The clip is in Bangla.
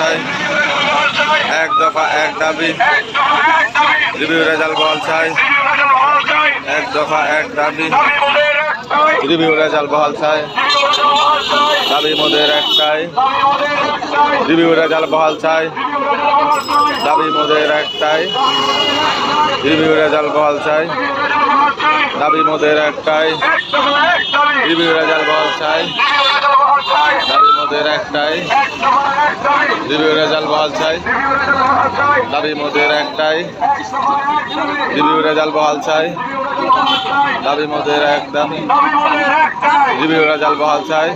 চাই এক দফা, এক দাবি। রিভিউ রেজাল্ট বহাল চাই। এক দফা, এক দাবি। রিভিউ রেজাল্ট বহাল চাই। দাবি মোদের একটাই। রিভিউ রেজাল্ট বহাল চাই। দাবি মোদের একটাই। রিভিউ রেজাল্ট বহাল চাই। দাবি মোদের একটাই। রিভিউ রেজাল্ট বহাল চাই। দাবি মোদের একটাই। রিভিউ রেজাল্ট বহাল চাই। দাবি মোদের একটাই। রিভিউ রেজাল্ট বহাল চাই। দাবি মোদের একদম। রিভিউ রেজাল্ট বহাল চাই।